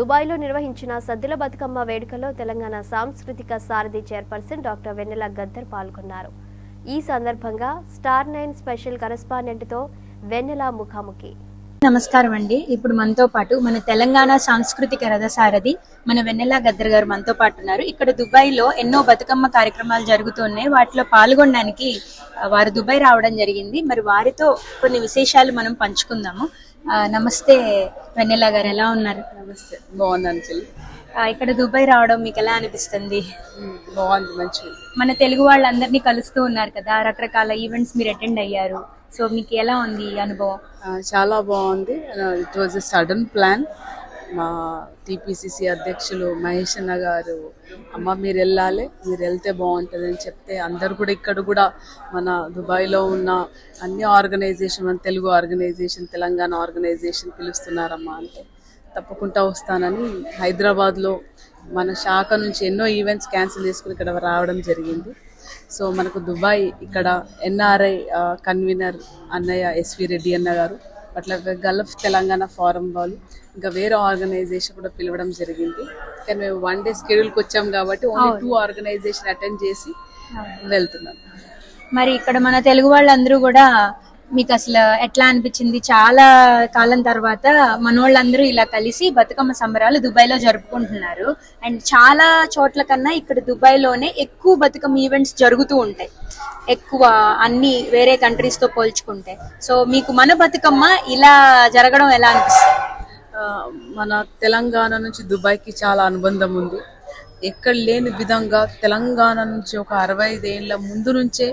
దుబాయ్లో నిర్వహించిన సద్దుల బతుకమ్మ వేడుకలో తెలంగాణ సాంస్కృతిక సారథి చైర్పర్సన్ డాక్టర్ వెన్నెల గద్దర్ పాల్గొన్నారు. ఈ సందర్భంగా స్టార్ నైన్ స్పెషల్ కరెస్పాండెంట్తో వెన్నెల ముఖాముఖి. నమస్కారం అండి. ఇప్పుడు మనతో పాటు మన తెలంగాణ సాంస్కృతిక రథసారథి మన వెన్నెల గద్దర్ గారు మనతో పాటు ఉన్నారు. ఇక్కడ దుబాయ్లో ఎన్నో బతుకమ్మ కార్యక్రమాలు జరుగుతున్నాయి వాటిలో పాల్గొనడానికి వారు దుబాయ్ రావడం జరిగింది. మరి వారితో కొన్ని విశేషాలు మనం పంచుకుందాము. ఆ, నమస్తే వెన్నెల గారు ఎలా ఉన్నారు? నమస్తే. బాగున్నాను చెల్లి. ఆ, ఇక్కడ దుబాయ్ రావడం మీకు ఎలా అనిపిస్తుంది? బాగుంది మంచిగా మన తెలుగు వాళ్ళందరినీ కలుస్తూ ఉన్నారు కదా రకరకాల ఈవెంట్స్ మీరు అటెండ్ అయ్యారు. సో మీకు ఎలా ఉంది ఈ అనుభవం? ఆ, చాలా బాగుంది. It was a sudden plan మా టీపీసీసీ అధ్యక్షులు మహేష్ అన్న గారు అమ్మ మీరు వెళ్ళాలి మీరు వెళ్తే బాగుంటుంది అని చెప్తే అందరు కూడా ఇక్కడ కూడా మన దుబాయ్లో ఉన్న అన్ని ఆర్గనైజేషన్ మన తెలుగు ఆర్గనైజేషన్ తెలంగాణ ఆర్గనైజేషన్ పిలుస్తున్నారమ్మా అంటే తప్పకుండా వస్తానని హైదరాబాద్లో మన శాఖ నుంచి ఎన్నో ఈవెంట్స్ క్యాన్సిల్ చేసుకుని ఇక్కడ రావడం జరిగింది. సో మనకు దుబాయ్ ఇక్కడ ఎన్ఆర్ఐ కన్వీనర్ అన్నయ్య ఎస్వి రెడ్డి అన్న గారు అట్లా గల్ఫ్ తెలంగాణ ఫారం వాళ్ళు ఇంకా వేరే ఆర్గనైజేషన్ కూడా పిలవడం జరిగింది. కానీ మేము వన్ డే స్కెడ్యూల్కి వచ్చాం కాబట్టి ఓన్లీ టూ ఆర్గనైజేషన్ అటెండ్ చేసి వెళ్తున్నాం. మరి ఇక్కడ మన తెలుగు వాళ్ళందరూ కూడా మీకు అసలు ఎట్లా అనిపించింది? చాలా కాలం తర్వాత మనోళ్ళందరూ ఇలా కలిసి బతుకమ్మ సంబరాలు దుబాయ్లో జరుపుకుంటున్నారు. అండ్ చాలా చోట్ల కన్నా ఇక్కడ దుబాయ్లోనే ఎక్కువ బతుకమ్మ ఈవెంట్స్ జరుగుతూ ఉంటాయి. ఎక్కువ అన్ని వేరే కంట్రీస్తో పోల్చుకుంటే. సో మీకు మన బతుకమ్మ ఇలా జరగడం ఎలా అనిపిస్తుంది? మన తెలంగాణ నుంచి దుబాయ్కి చాలా అనుబంధం ఉంది. ఎక్కడ లేని విధంగా తెలంగాణ నుంచి ఒక అరవై ఐదేళ్ళ ముందు నుంచే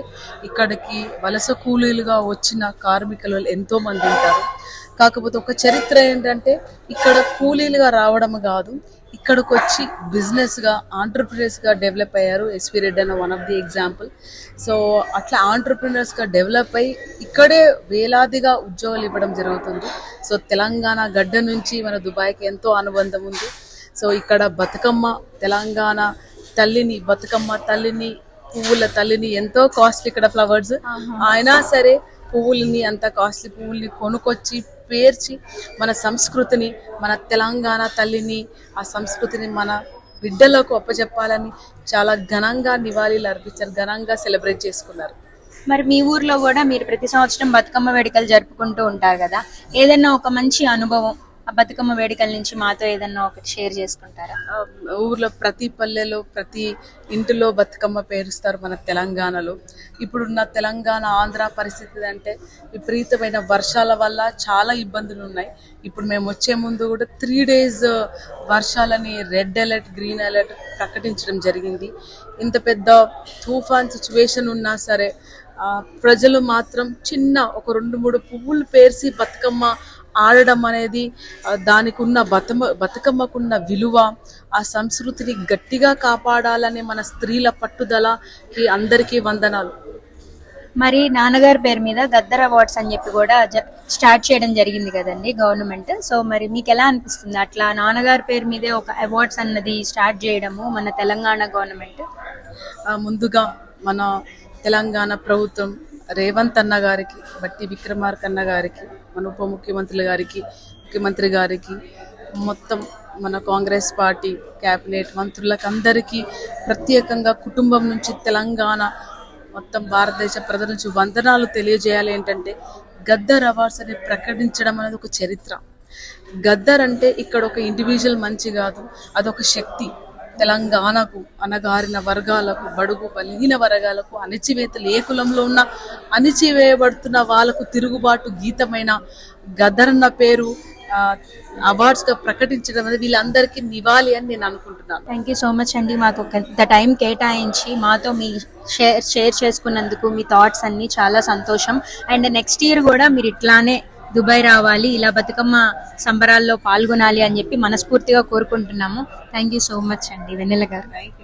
ఇక్కడికి వలస కూలీలుగా వచ్చిన కార్మికులు ఎంతో మంది ఉంటారు. కాకపోతే ఒక చరిత్ర ఏంటంటే ఇక్కడ కూలీలుగా రావడం కాదు ఇక్కడికి వచ్చి బిజినెస్గా ఆంటర్ప్రినర్స్గా డెవలప్ అయ్యారు. ఎస్వి రెడ్డి అన్న one of the example so అట్లా ఆంటర్ప్రినర్స్గా డెవలప్ అయ్యి ఇక్కడే వేలాదిగా ఉద్యోగాలు ఇవ్వడం జరుగుతుంది. సో తెలంగాణ గడ్డ నుంచి మన దుబాయ్కి ఎంతో అనుబంధం ఉంది. సో ఇక్కడ బతుకమ్మ తెలంగాణ తల్లిని బతుకమ్మ తల్లిని పువ్వుల తల్లిని ఎంతో కాస్ట్లీ ఇక్కడ ఫ్లవర్స్ అయినా సరే పువ్వులని అంత కాస్ట్లీ పువ్వుల్ని కొనుక్కొచ్చి పేర్చి మన సంస్కృతిని మన తెలంగాణ తల్లిని ఆ సంస్కృతిని మన బిడ్డలకు అప్పచెప్పాలని చాలా ఘనంగా నివాళులు అర్పించారు ఘనంగా సెలబ్రేట్ చేసుకున్నారు. మరి మీ ఊర్లో కూడా మీరు ప్రతి సంవత్సరం బతుకమ్మ వేడుకలు జరుపుకుంటూ ఉంటారు కదా? ఏదైనా ఒక మంచి అనుభవం ఆ బతుకమ్మ వేడుకల నుంచి మాతో ఏదన్నా ఒకటి షేర్ చేసుకుంటారా? ఊర్లో ప్రతి పల్లెలో ప్రతి ఇంటిలో బతుకమ్మ పేరుస్తారు మన తెలంగాణలో. ఇప్పుడున్న తెలంగాణ ఆంధ్ర పరిస్థితి అంటే విపరీతమైన వర్షాల వల్ల చాలా ఇబ్బందులు ఉన్నాయి. ఇప్పుడు మేము వచ్చే ముందు కూడా త్రీ డేస్ వర్షాలని రెడ్ అలర్ట్ గ్రీన్ అలర్ట్ ప్రకటించడం జరిగింది. ఇంత పెద్ద తుఫాన్ సిచ్యువేషన్ ఉన్నా సరే ప్రజలు మాత్రం చిన్న ఒక రెండు మూడు పువ్వులు పేర్చి బతుకమ్మ ఆడడం అనేది దానికి ఉన్న బతుమ బతుకమ్మకున్న విలువ ఆ సంస్కృతిని గట్టిగా కాపాడాలనే మన స్త్రీల పట్టుదలకి అందరికీ వందనాలు. మరి నాన్నగారి పేరు మీద గద్దర్ అవార్డ్స్ అని చెప్పి కూడా స్టార్ట్ చేయడం జరిగింది కదండి గవర్నమెంట్. సో మరి మీకు ఎలా అనిపిస్తుంది? అట్లా నాన్నగారి పేరు మీదే ఒక అవార్డ్స్ అన్నది స్టార్ట్ చేయడము మన తెలంగాణ గవర్నమెంట్? ముందుగా మన తెలంగాణ ప్రభుత్వం రేవంత్ అన్న గారికి బట్టి విక్రమార్క అన్న గారికి మన ఉప ముఖ్యమంత్రుల గారికి ముఖ్యమంత్రి గారికి మొత్తం మన కాంగ్రెస్ పార్టీ క్యాబినెట్ మంత్రులకు అందరికీ ప్రత్యేకంగా కుటుంబం నుంచి తెలంగాణ మొత్తం భారతదేశ ప్రజల నుంచి వందనాలు తెలియజేయాలి ఏంటంటే గద్దర్ అవార్డ్స్ అని ప్రకటించడం అనేది ఒక చరిత్ర. గద్దర్ అంటే ఇక్కడ ఒక ఇండివిజువల్ మంచి కాదు అదొక శక్తి. తెలంగాణకు అనగారిన వర్గాలకు బడుగు బలిగిన వర్గాలకు అణచివేతలు ఏ కులంలో ఉన్న అణిచివేయబడుతున్న వాళ్ళకు తిరుగుబాటు గీతమైన గద్దరన్న పేరు అవార్డ్స్గా ప్రకటించడం అనేది వీళ్ళందరికీ నివాలి అని నేను అనుకుంటున్నాను. థ్యాంక్ యూ సో మచ్ అండి. మాకు కొంత టైం కేటాయించి మాతో మీ షేర్ షేర్ చేసుకున్నందుకు మీ థాట్స్ అన్ని చాలా సంతోషం. అండ్ నెక్స్ట్ ఇయర్ కూడా మీరు ఇట్లానే దుబాయ్ రావాలి ఇలా బతుకమ్మ సంబరాల్లో పాల్గొనాలి అని చెప్పి మనస్ఫూర్తిగా కోరుకుంటున్నాము. థ్యాంక్ యూ సో మచ్ అండి వెన్నెల గారు.